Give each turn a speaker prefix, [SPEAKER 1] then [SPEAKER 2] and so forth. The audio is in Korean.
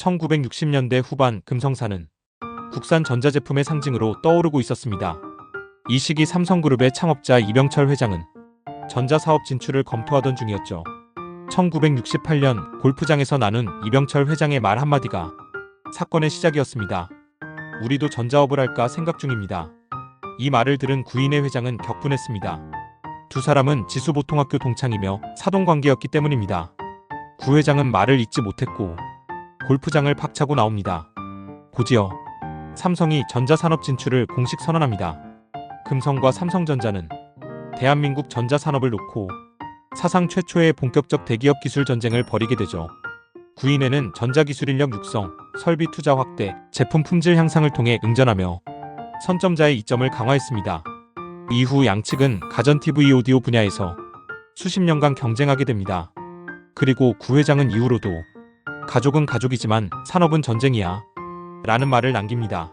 [SPEAKER 1] 1960년대 후반 금성사는 국산 전자제품의 상징으로 떠오르고 있었습니다. 이 시기 삼성그룹의 창업자 이병철 회장은 전자사업 진출을 검토하던 중이었죠. 1968년 골프장에서 나눈 이병철 회장의 말 한마디가 사건의 시작이었습니다. 우리도 전자업을 할까 생각 중입니다. 이 말을 들은 구인의 회장은 격분했습니다. 두 사람은 지수보통학교 동창이며 사돈관계였기 때문입니다. 구 회장은 말을 잊지 못했고 골프장을 박차고 나옵니다. 곧이어 삼성이 전자산업 진출을 공식 선언합니다. 금성과 삼성전자는 대한민국 전자산업을 놓고 사상 최초의 본격적 대기업 기술 전쟁을 벌이게 되죠. 구인회는 전자기술 인력 육성, 설비 투자 확대, 제품 품질 향상을 통해 응전하며 선점자의 이점을 강화했습니다. 이후 양측은 가전 TV 오디오 분야에서 수십 년간 경쟁하게 됩니다. 그리고 구 회장은 이후로도 가족은 가족이지만 산업은 전쟁이야 라는 말을 남깁니다.